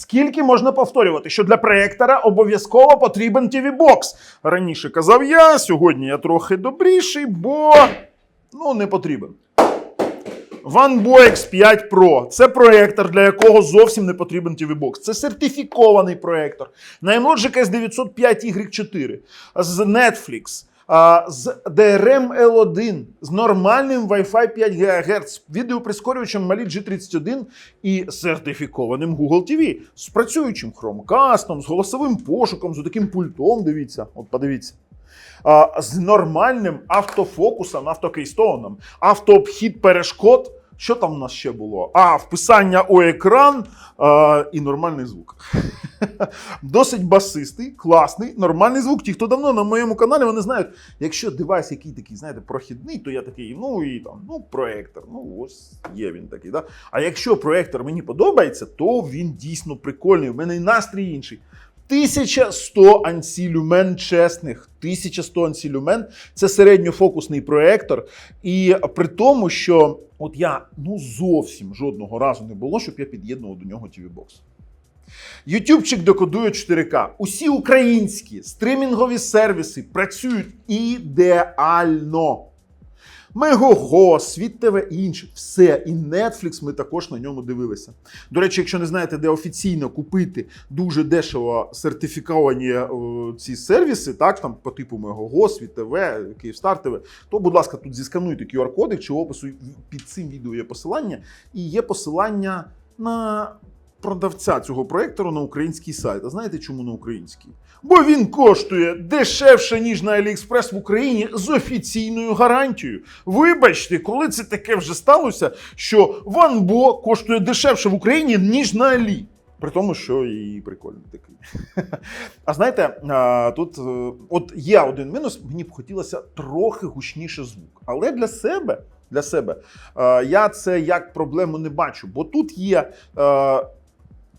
Скільки можна повторювати, що для проєктора обов'язково потрібен TV Box? Раніше казав я, сьогодні я трохи добріший, бо ну не потрібен. OneBo X5 Pro це проектор, для якого зовсім не потрібен TV Box. Це сертифікований проектор. На Logic S905Y4 з Netflix. З DRM L1, з нормальним Wi-Fi 5 ГГц, відеоприскорювачем Mali G31 і сертифікованим Google TV, з працюючим Chromecast, з голосовим пошуком, з таким пультом. Дивіться, от подивіться. З нормальним автофокусом, автокейстоуном, автообхід перешкод. Що там у нас ще було? А, вписання у екран а, і нормальний звук. Досить басистий, класний, нормальний звук. Ті, хто давно на моєму каналі, вони знають, якщо девайс який такий, знаєте, прохідний, то я такий, ну і там, ну, проектор. Ну, ось є він такий. Да? А якщо проектор мені подобається, то він дійсно прикольний. У мене і настрій інший. 1100 ансілюмен чесних. 1100 ансілюмен це середньофокусний проектор. І при тому, що от я ну зовсім жодного разу не було, щоб я під'єднував до нього TV-бокс. Ютубчик декодує 4К. Усі українські стрімінгові сервіси працюють ідеально. Мегого, Світ ТВ і інше. Все. І Netflix ми також на ньому дивилися. До речі, якщо не знаєте, де офіційно купити дуже дешево сертифіковані е, ці сервіси, так там по типу Мегого, Світ ТВ, Київстар ТВ, то, будь ласка, тут зіскануйте QR-кодик чи в опису під цим відео є посилання. І є посилання на продавця цього проектору на український сайт. А знаєте, чому на український? Бо він коштує дешевше, ніж на AliExpress в Україні з офіційною гарантією. Вибачте, коли це таке вже сталося, що OneBo коштує дешевше в Україні, ніж на Алі. При тому, що і прикольний такий. А знаєте, тут е, от є один мінус, мені б хотілося трохи гучніше звук. Але для себе, для себе е, я це як проблему не бачу, бо тут є.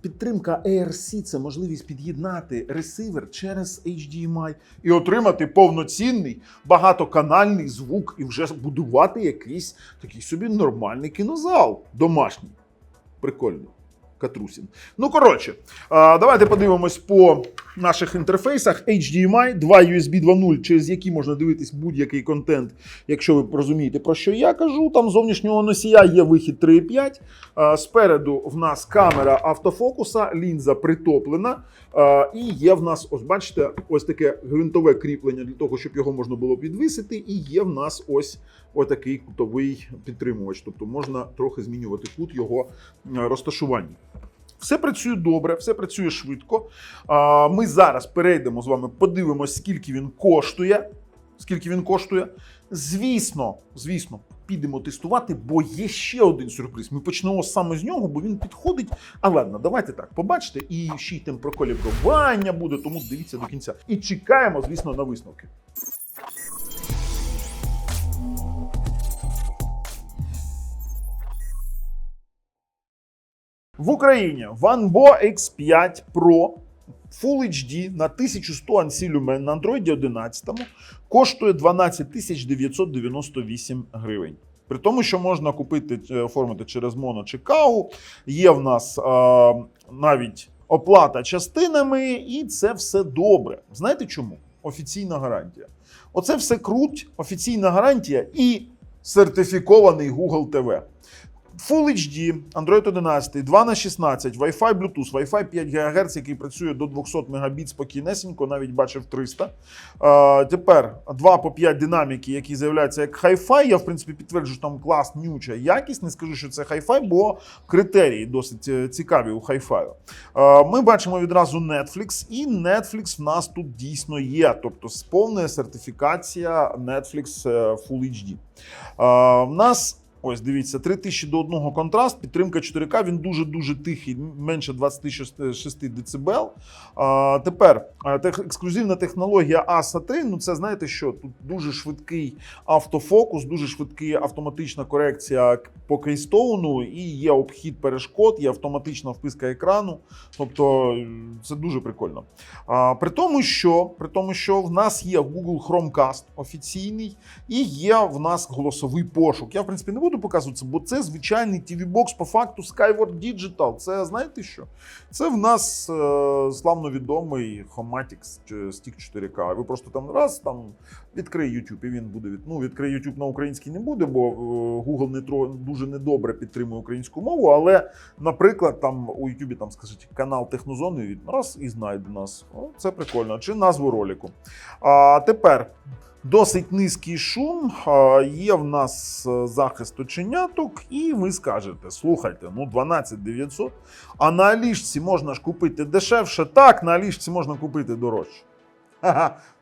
Підтримка ARC це можливість під'єднати ресивер через HDMI і отримати повноцінний багатоканальний звук і вже будувати якийсь такий собі нормальний кінозал домашній. Прикольно. Катрусін. Ну, коротше, давайте подивимось по наших інтерфейсах. HDMI, 2 USB 2.0, через які можна дивитись будь-який контент, якщо ви розумієте, про що я кажу. Там зовнішнього носія є вихід 3.5. А, Спереду в нас камера автофокуса, лінза притоплена. І є в нас, ось бачите, ось таке гвинтове кріплення для того, щоб його можна було підвисити. І є в нас ось отакий кутовий підтримувач. Тобто можна трохи змінювати кут його розташування. Все працює добре, все працює швидко. Ми зараз перейдемо з вами, подивимось, скільки він коштує. Скільки він коштує. Звісно, звісно, підемо тестувати, бо є ще один сюрприз. Ми почнемо саме з нього, бо він підходить. А ладно, давайте так, побачите, і ще й там про калібрування буде, тому дивіться до кінця. І чекаємо, звісно, на висновки. В Україні OneBo X5 Pro Full HD на 1100 ансі люмен на Android 11 коштує 12 998 гривень. При тому, що можна купити е, оформити через Моно чи Кау. Є в нас е, навіть оплата частинами, і це все добре. Знаєте чому? Офіційна гарантія. Оце все круть, офіційна гарантія і сертифікований Google TV. Full HD, Android 11, 2 на 16, Wi-Fi, Bluetooth, Wi-Fi 5 ГГц, який працює до 200 Мбіт спокійнесенько, навіть бачив 300. Е, тепер 2 по 5 динаміки, які з'являються як Hi-Fi. Я, в принципі, підтверджую, що там клас, нюча якість. Не скажу, що це Hi-Fi, бо критерії досить е, цікаві у Hi-Fi. Е, ми бачимо відразу Netflix, і Netflix в нас тут дійсно є. Тобто повна сертифікація Netflix е, Full HD. Е, в нас Ось дивіться, 3000 до одного контраст, підтримка 4К, він дуже-дуже тихий, менше 26 дБ. А, тепер тех, ексклюзивна технологія ASA 3. Ну це знаєте що? Тут дуже швидкий автофокус, дуже швидка автоматична корекція по кейстоуну, і є обхід перешкод, є автоматична вписка екрану. Тобто е, це дуже прикольно. А, при тому, що при тому, що в нас є Google Chromecast офіційний, і є в нас голосовий пошук. Я, в принципі, не буду буду показувати, бо це звичайний TV бокс по факту Skyward Digital. Це знаєте що? Це в нас е, славно відомий Homatics чи Stick 4K. Ви просто там раз там відкрий YouTube, і він буде від. Ну, відкрий YouTube на українській не буде, бо е, Google не тро, дуже недобре підтримує українську мову. Але, наприклад, там у YouTube там скажіть канал Технозони, він раз і знайде нас. О, це прикольно. Чи назву ролику. А тепер. Досить низький шум, є в нас е, захист оченяток, і ви скажете: слухайте, ну 12 900, а на Аліжці можна ж купити дешевше. Так, на Аліжці можна купити дорожче.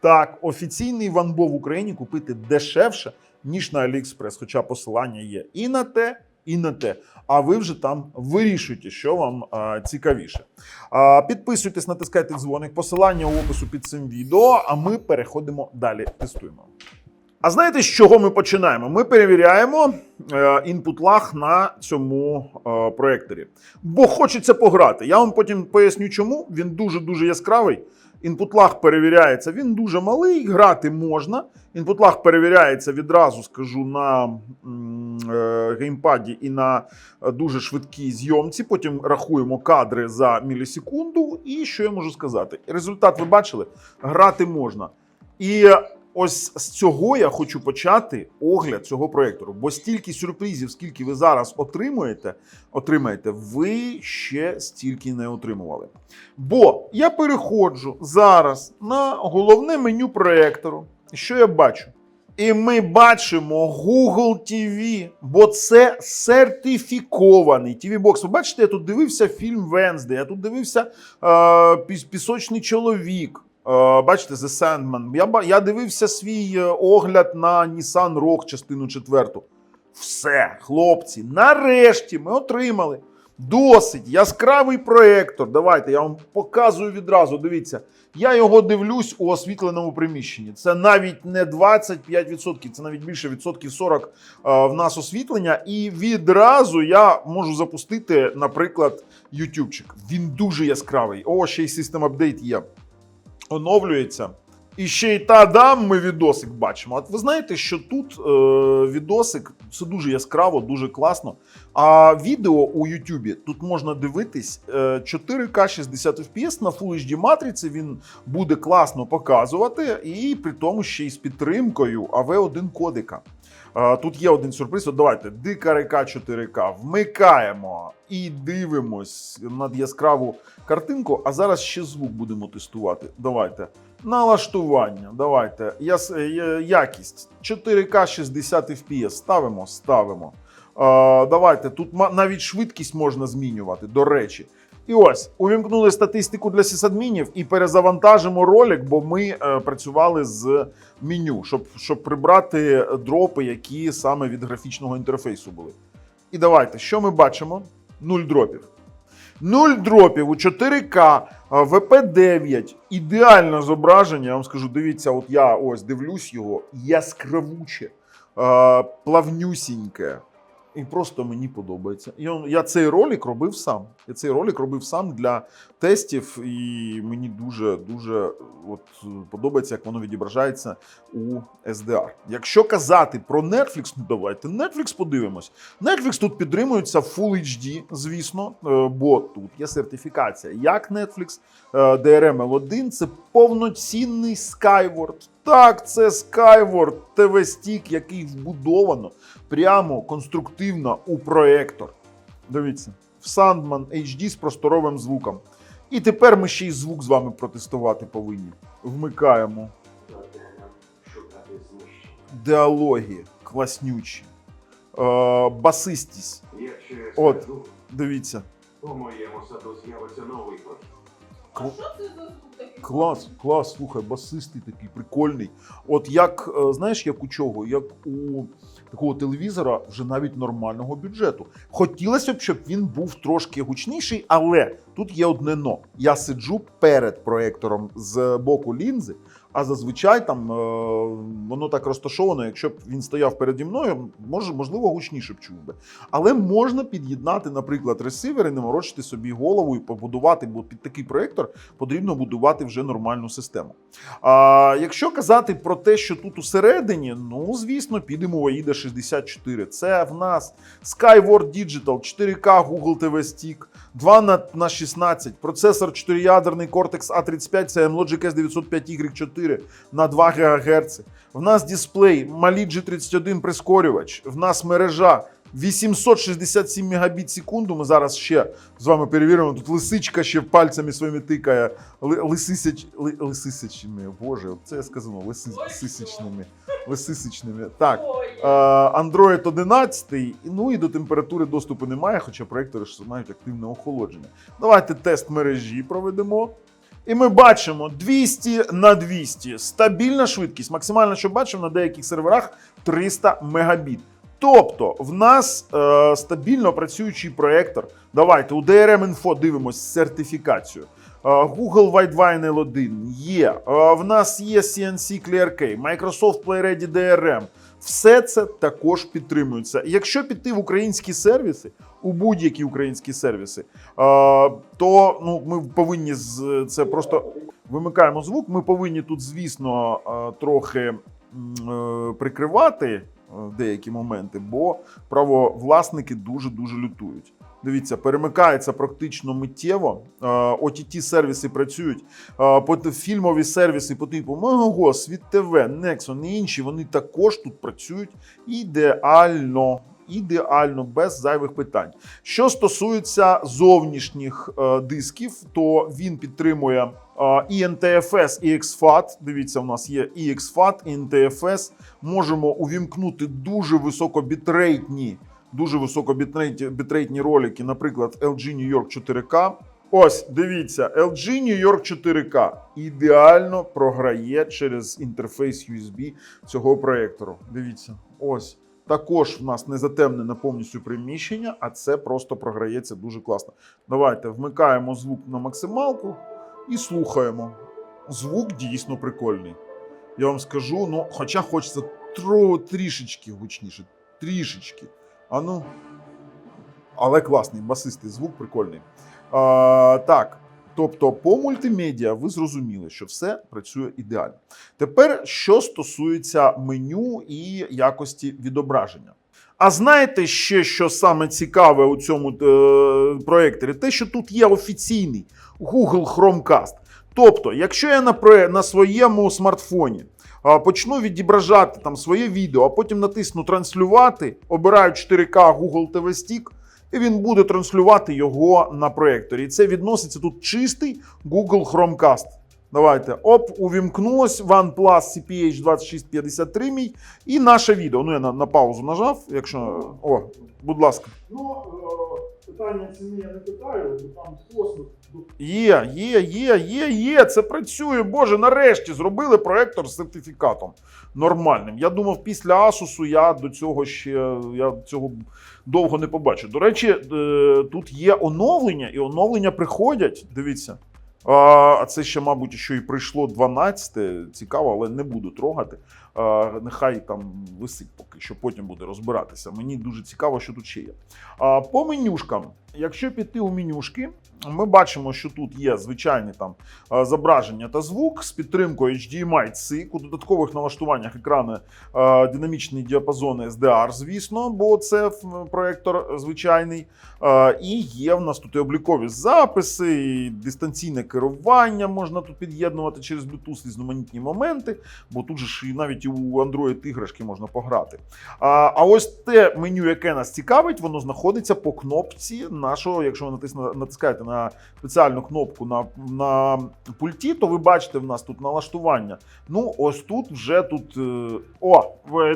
Так, офіційний ванбо в Україні купити дешевше, ніж на Аліекспрес, хоча посилання є і на те, і на те. А ви вже там вирішуєте, що вам а, цікавіше. А, підписуйтесь, натискайте дзвоник, посилання у опису під цим відео, а ми переходимо далі. Тестуємо. А знаєте, з чого ми починаємо? Ми перевіряємо е, інпут лаг на цьому е, проєкторі. Бо хочеться пограти. Я вам потім поясню, чому. Він дуже-дуже яскравий. Інпут лаг перевіряється, він дуже малий, грати можна. Інпутлаг перевіряється відразу, скажу, на е, геймпаді і на дуже швидкій зйомці. Потім рахуємо кадри за мілісекунду. І що я можу сказати? Результат ви бачили? Грати можна. І ось з цього я хочу почати огляд цього проєктору. Бо стільки сюрпризів, скільки ви зараз отримуєте, отримаєте, ви ще стільки не отримували. Бо я переходжу зараз на головне меню проєктору. Що я бачу? І ми бачимо Google TV, бо це сертифікований TV бокс. Ви бачите, я тут дивився фільм Венсде, я тут дивився е, «Піс- Пісочний чоловік. Е, бачите, The Sandman. Я, я дивився свій е, огляд на Nissan Rogue частину четверту. Все, хлопці, нарешті ми отримали досить яскравий проєктор. Давайте я вам показую відразу. Дивіться, я його дивлюсь у освітленому приміщенні. Це навіть не 25%, це навіть більше відсотків 40 е, в нас освітлення. І відразу я можу запустити, наприклад, ютубчик. Він дуже яскравий. О, ще й System Update є. Оновлюється. І ще й та-дам ми відосик бачимо. От ви знаєте, що тут е, відосик це дуже яскраво, дуже класно. А відео у Ютубі тут можна дивитись е, 4К 60 FPS на Full HD матриці. Він буде класно показувати, і при тому ще й з підтримкою AV1 кодика. Е, Тут є один сюрприз. От давайте дика река 4К вмикаємо і дивимось над яскраву картинку. А зараз ще звук будемо тестувати. Давайте. Налаштування. Давайте. Яс, е, якість 4К 60 FPS. Ставимо, ставимо. Е, давайте. Тут навіть швидкість можна змінювати, до речі. І ось увімкнули статистику для сисадмінів і перезавантажимо ролик, бо ми е, працювали з меню, щоб, щоб прибрати дропи, які саме від графічного інтерфейсу були. І давайте, що ми бачимо? Нуль дропів. Нуль дропів у 4К ВП9. Ідеальне зображення. Я вам скажу, дивіться, от я ось дивлюсь його яскравуче, е, плавнюсіньке. І просто мені подобається. Я, я цей ролик робив сам. Я цей ролик робив сам для тестів, і мені дуже дуже от, подобається, як воно відображається у SDR. Якщо казати про Netflix, ну давайте Netflix подивимось. Netflix тут підтримується Full HD, звісно, е, бо тут є сертифікація. Як Netflix, е, DRM L1 це повноцінний Skyward. Так, це Skyward TV стік який вбудовано прямо конструктивно у проектор. Дивіться, в Sandman HD з просторовим звуком. І тепер ми ще й звук з вами протестувати повинні. Вмикаємо. Діалоги класнючі. Е, басистість. От. Дивіться. у моєму саду з'явиться новий кот. А що це за звук такий? Клас, клас, слухай, басистий такий, прикольний. От як, е, знаєш, як у чого? Як у такого телевізора вже навіть нормального бюджету. Хотілося б, щоб він був трошки гучніший, але тут є одне но. Я сиджу перед проектором з боку лінзи, А зазвичай там е, воно так розташовано, якщо б він стояв переді мною, може, можливо, гучніше б чув би. Але можна під'єднати, наприклад, ресивер і не морочити собі голову і побудувати, бо під такий проєктор потрібно будувати вже нормальну систему. А якщо казати про те, що тут усередині, ну звісно, підемо в AIDA 64. Це в нас Skyward Digital, 4K Google TV Stick, 2 на, на 16, процесор 4-ядерний Cortex A35, це Logic S905Y4 на 2 ГГц. В нас дисплей Mali G31 прискорювач, в нас мережа 867 мегабіт секунду. Ми зараз ще з вами перевіримо. Тут лисичка ще пальцями своїми тикає. Ли- Лисисяч, ли, лисисячими. Боже, це я сказано, лиси, Ой, лисисячними. Лисисячними. Так. Е, Android 11, ну і до температури доступу немає, хоча проектори ж мають активне охолодження. Давайте тест мережі проведемо. І ми бачимо 200 на 200. Стабільна швидкість. Максимально, що бачимо, на деяких серверах 300 мегабіт. Тобто, в нас е, стабільно працюючий проектор. Давайте у DRM Info дивимось сертифікацію. Е, Google Widevine L1 є. Е, В нас є CNC ClearK, Microsoft PlayReady DRM. Все це також підтримується. Якщо піти в українські сервіси, у будь-які українські сервіси, е, то ну, ми повинні з це просто вимикаємо звук. Ми повинні тут, звісно, е, трохи е, прикривати деякі моменти, бо правовласники дуже дуже лютують. Дивіться, перемикається практично миттєво. Е, ott сервіси працюють. Е, Фільмові сервіси по типу Мого, Світ ТВ, Nexon і інші вони також тут працюють ідеально. Ідеально, без зайвих питань. Що стосується зовнішніх е, дисків, то він підтримує е, і NTFS, і XFAT. Дивіться, у нас є і XFAT, і NTFS. Можемо увімкнути дуже високобітрейтні, дуже високобітрейтні ролики, наприклад, LG New York 4K. Ось, дивіться, LG New York 4K ідеально програє через інтерфейс USB цього проєктору. Дивіться, ось. Також в нас не затемнене повністю приміщення, а це просто програється дуже класно. Давайте вмикаємо звук на максималку і слухаємо. Звук дійсно прикольний. Я вам скажу, ну, хоча хочеться тро, трішечки гучніше, трішечки. А ну. Але класний, басистий звук прикольний. А, так, тобто по мультимедіа ви зрозуміли, що все працює ідеально. Тепер, що стосується меню і якості відображення. А знаєте ще, що саме цікаве у цьому е, проєкторі? Те, що тут є офіційний Google Chromecast. Тобто, якщо я на, на своєму смартфоні почну відображати там своє відео, а потім натисну транслювати, обираю 4К Google TV Stick, і він буде транслювати його на проєкторі. І це відноситься тут чистий Google Chromecast. Давайте. Оп, увімкнулось OnePlus CPH 2653 мій. І наше відео. Ну, я на, на паузу нажав. Якщо. О, будь ласка. Ну, е, питання ціни я не питаю, бо там послуг. Є, є, є, є, є. Це працює. Боже, нарешті зробили проектор з сертифікатом нормальним. Я думав, після Asus я до цього ще я цього довго не побачу. До речі, е, тут є оновлення, і оновлення приходять. Дивіться. А це ще, мабуть, що і прийшло 12. Цікаво, але не буду трогати. Нехай там висить поки що, потім буде розбиратися. Мені дуже цікаво, що тут ще є. По менюшкам, якщо піти у менюшки, ми бачимо, що тут є звичайні там зображення та звук з підтримкою HDMI-C, у додаткових налаштуваннях екрану а, динамічний діапазон SDR, звісно, бо це м, проектор звичайний. І є в нас тут і облікові записи, і дистанційне керування можна тут під'єднувати через Bluetooth різноманітні моменти, бо тут же ж навіть у Android іграшки можна пограти. А, ось те меню, яке нас цікавить, воно знаходиться по кнопці нашого. Якщо ви натисне- натискаєте на спеціальну кнопку на, на пульті, то ви бачите в нас тут налаштування. Ну, ось тут вже тут. е, О,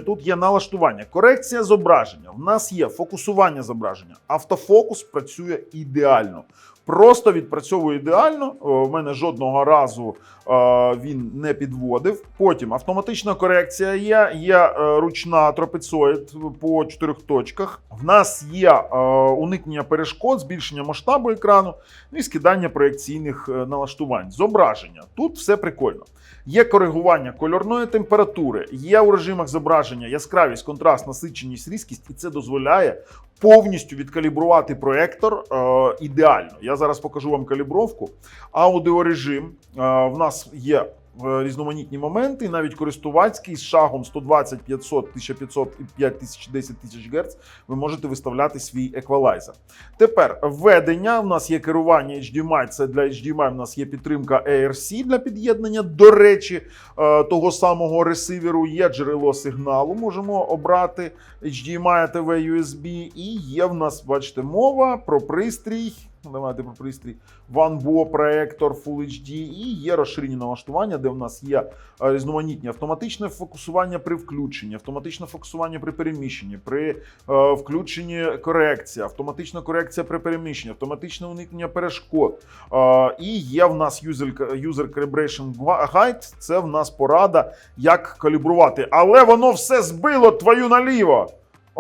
тут є налаштування. Корекція зображення. В нас є фокусування зображення. Автофокус працює ідеально. Просто відпрацьовує ідеально. О, В мене жодного разу е, він не підводив. Потім автоматична корекція є, є е, ручна трапецоїд по чотирьох точках. В нас є е, уникнення перешкод, збільшення масштабу екрану ну і скидання проєкційних е, налаштувань. Зображення. Тут все прикольно. Є коригування кольорної температури, є у режимах зображення яскравість, контраст, насиченість, різкість, і це дозволяє повністю відкалібрувати проектор е, ідеально. Я зараз покажу вам калібровку. Аудіорежим е, в нас є. Різноманітні моменти, навіть користувацький з шагом 120, 500, 1500 і 5000, 10 тисяч Гц, ви можете виставляти свій еквалайзер. Тепер введення. У нас є керування HDMI. Це для HDMI. У нас є підтримка ARC для під'єднання. До речі, е, того самого ресиверу є джерело сигналу. Можемо обрати HDMI, TV, USB. І є в нас, бачите, мова про пристрій. Давайте про пристрій OneBo проектор Full HD і є розширені налаштування, де в нас є е, різноманітні автоматичне фокусування при включенні, автоматичне фокусування при переміщенні, при е, включенні корекція, автоматична корекція при переміщенні, автоматичне уникнення перешкод. Е, і є в нас user, user calibration guide. Це в нас порада, як калібрувати. Але воно все збило твою наліво.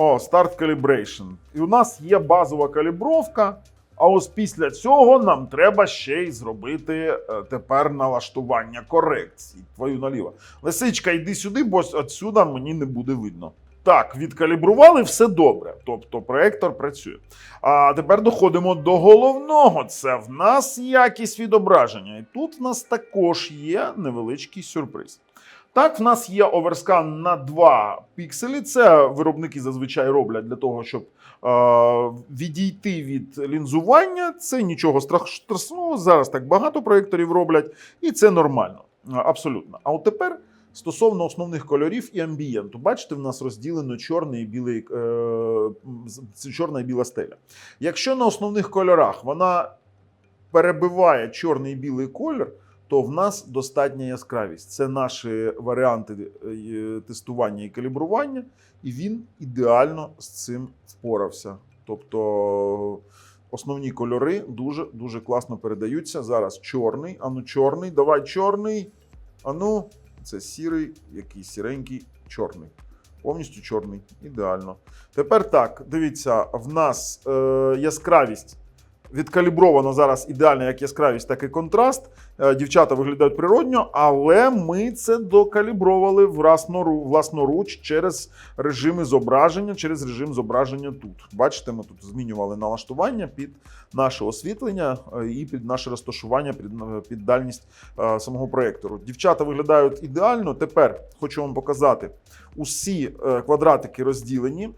О, Start Calibration. І у нас є базова калібровка. А ось після цього нам треба ще й зробити е, тепер налаштування корекцій. Твою наліво. Лисичка, йди сюди, бо отсюда мені не буде видно. Так, відкалібрували все добре. Тобто проектор працює. А тепер доходимо до головного. Це в нас якість відображення. І тут в нас також є невеличкий сюрприз. Так, в нас є оверскан на 2 пікселі. Це виробники зазвичай роблять для того, щоб е, відійти від лінзування. Це нічого страшного. Зараз так багато проєкторів роблять, і це нормально. Е, Абсолютно. А от тепер стосовно основних кольорів і амбієнту. Бачите, в нас розділено чорний і білий, е, чорна і біла стеля. Якщо на основних кольорах вона перебиває чорний і білий колір, то в нас достатня яскравість. Це наші варіанти е, тестування і калібрування, і він ідеально з цим впорався. Тобто основні кольори дуже дуже класно передаються. Зараз чорний, ану чорний, давай чорний. Ану, це сірий, який сіренький, чорний. Повністю чорний, ідеально. Тепер так, дивіться, в нас е, яскравість відкалібровано зараз ідеально як яскравість, так і контраст. Е, Дівчата виглядають природньо, але ми це докалібровали власнору- власноруч через режими зображення, через режим зображення тут. Бачите, ми тут змінювали налаштування під наше освітлення е, і під наше розташування, під, е, під дальність самого проєктору. Дівчата виглядають ідеально. Тепер хочу вам показати. Усі квадратики розділені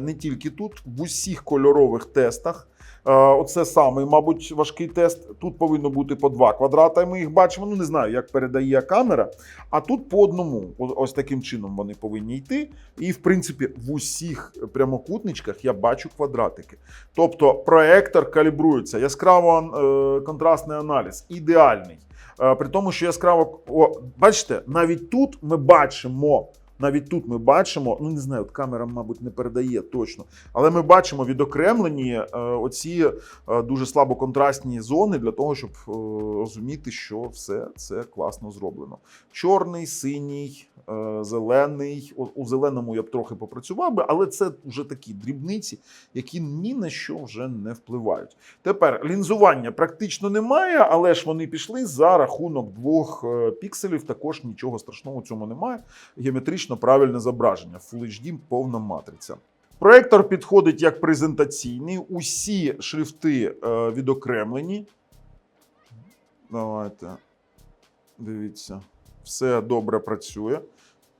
не тільки тут, в усіх кольорових тестах. Е, Оце самий, мабуть, важкий тест. Тут повинно бути по два квадрата. Ми їх бачимо. Ну не знаю, як передає камера. А тут по одному. Ось таким чином вони повинні йти. І в принципі, в усіх прямокутничках я бачу квадратики. Тобто проектор калібрується, яскраво е, контрастний аналіз, ідеальний. Е, При тому, що яскраво, о, бачите, навіть тут ми бачимо. Навіть тут ми бачимо, ну не знаю, от камера, мабуть, не передає точно, але ми бачимо відокремлені е, оці е, дуже слабоконтрастні зони для того, щоб е, розуміти, що все це класно зроблено. Чорний, синій, е, зелений. О, у зеленому я б трохи попрацював би, але це вже такі дрібниці, які ні на що вже не впливають. Тепер лінзування практично немає, але ж вони пішли за рахунок двох е, пікселів. Також нічого страшного в цьому немає. Геометрично правильне зображення. Full HD повна матриця. Проектор підходить як презентаційний. Усі шрифти е, відокремлені. Давайте. Дивіться, все добре працює.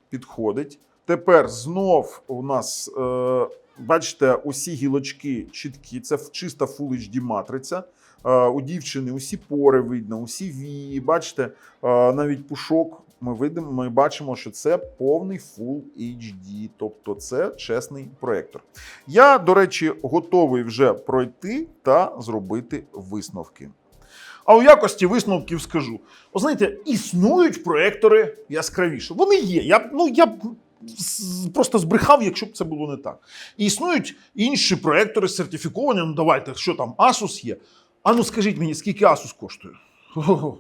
Підходить. Тепер знов у нас, е, бачите, усі гілочки чіткі. Це чиста Full HD матриця. Е, у дівчини усі пори видно, усі вії. Бачите, е, навіть пушок. Ми видимо, ми бачимо, що це повний Full HD, тобто це чесний проєктор. Я, до речі, готовий вже пройти та зробити висновки. А у якості висновків скажу: О, знаєте, існують проектори яскравіше. Вони є. Я, ну, я просто збрехав, якщо б це було не так. І існують інші проектори сертифіковані. Ну, давайте, що там, Asus є. А ну скажіть мені, скільки Asus коштує? Хо-хо.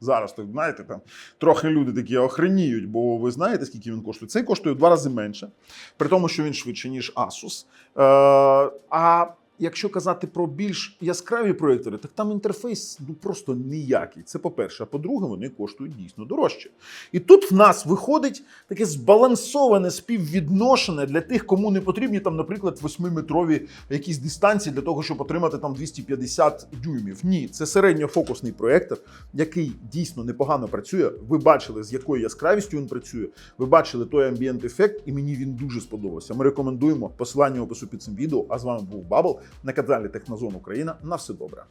Зараз так знаєте, там трохи люди такі охреніють, бо ви знаєте, скільки він коштує. Цей коштує в два рази менше, при тому, що він швидше, ніж Asus. Е, а якщо казати про більш яскраві проєктори, так там інтерфейс ну просто ніякий. Це по-перше. А по-друге, вони коштують дійсно дорожче. І тут в нас виходить таке збалансоване співвідношення для тих, кому не потрібні там, наприклад, 8-метрові якісь дистанції для того, щоб отримати там 250 дюймів. Ні, це середньофокусний проєктор, який дійсно непогано працює. Ви бачили, з якою яскравістю він працює. Ви бачили той амбієнт ефект, і мені він дуже сподобався. Ми рекомендуємо посилання в опису під цим відео. А з вами був Бабл на каналі Технозон Україна. На все добре.